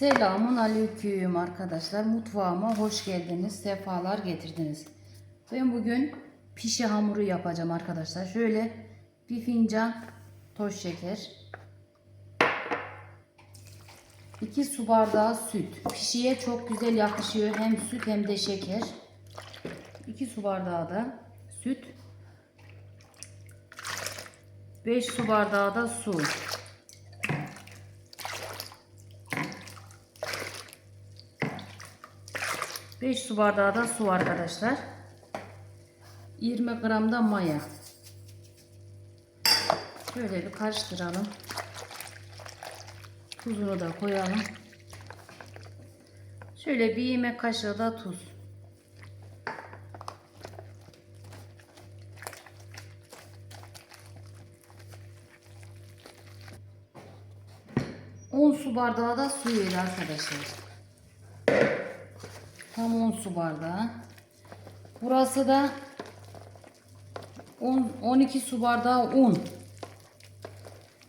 Selamun aleyküm arkadaşlar. Mutfağıma hoş geldiniz. Sefalar getirdiniz. Ben bugün pişi hamuru yapacağım arkadaşlar. Şöyle bir fincan toz şeker. 2 su bardağı süt. Pişiye çok güzel yakışıyor. Hem süt hem de şeker. 2 su bardağı da süt. 5 su bardağı da su. 5 su bardağı da su arkadaşlar. 20 gram da maya. Şöyle bir karıştıralım. Tuzunu da koyalım. Şöyle bir yemek kaşığı da tuz. On su bardağı da su verir arkadaşlar. Tam 10 su bardağı. Burası da 10, 12 su bardağı un.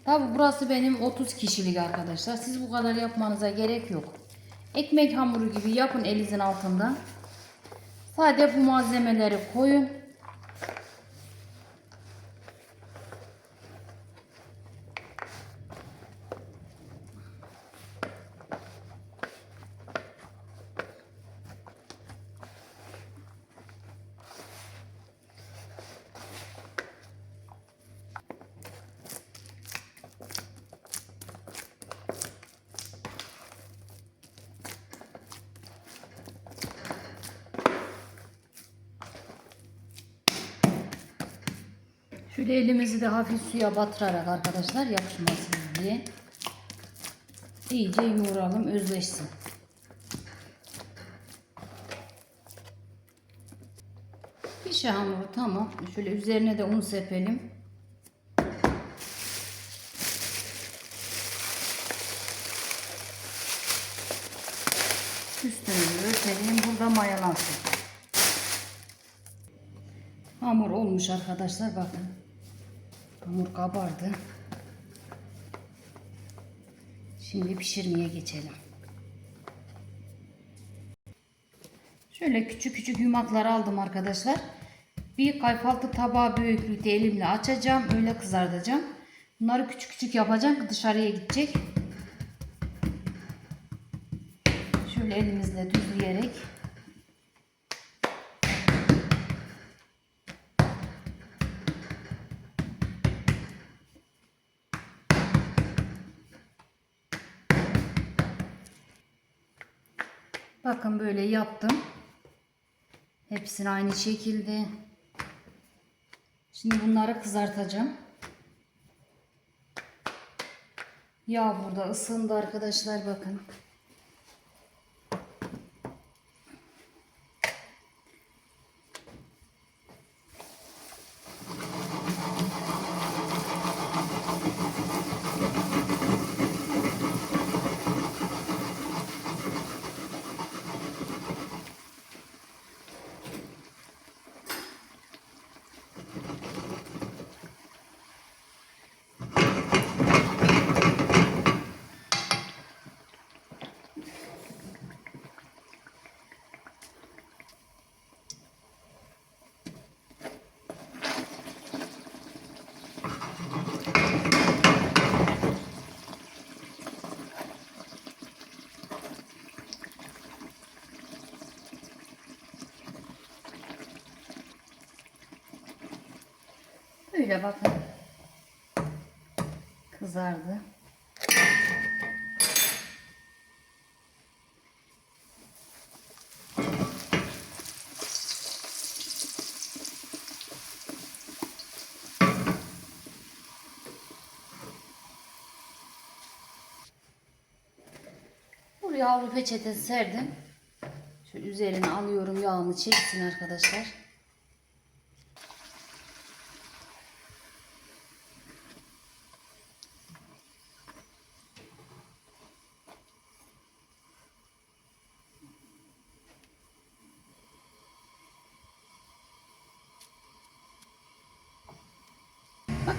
Tabi burası benim 30 kişilik arkadaşlar. Siz bu kadar yapmanıza gerek yok. Ekmek hamuru gibi yapın elinizin altında. Sadece bu malzemeleri koyun. Şöyle elimizi de hafif suya batırarak arkadaşlar yapışmasın diye iyice yoğuralım özleşsin. Pişi hamuru tamam. Şöyle üzerine de un sepelim. Üstünü örtelim. Burada mayalansın. Hamur olmuş arkadaşlar bakın. Hamur kabardı. Şimdi pişirmeye geçelim. Şöyle küçük küçük yumaklar aldım arkadaşlar. Bir kayfaltı tabağı büyüklükte elimle açacağım. Öyle kızartacağım. Bunları küçük küçük yapacağım dışarıya gidecek. Şöyle elimizle düzleyerek Bakın böyle yaptım. Hepsini aynı şekilde. Şimdi bunları kızartacağım. Yağ burada ısındı arkadaşlar bakın. Böyle bakın. Kızardı. Buraya havlu peçete serdim. Şöyle üzerine alıyorum yağını çeksin arkadaşlar.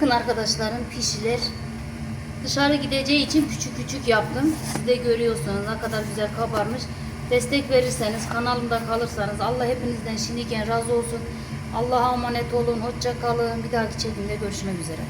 Bakın arkadaşlarım pişiler Dışarı gideceği için küçük küçük yaptım. Siz de görüyorsunuz ne kadar güzel kabarmış. Destek verirseniz, kanalımda kalırsanız Allah hepinizden şimdiden razı olsun. Allah'a emanet olun. Hoşça kalın. Bir dahaki çekimde görüşmek üzere.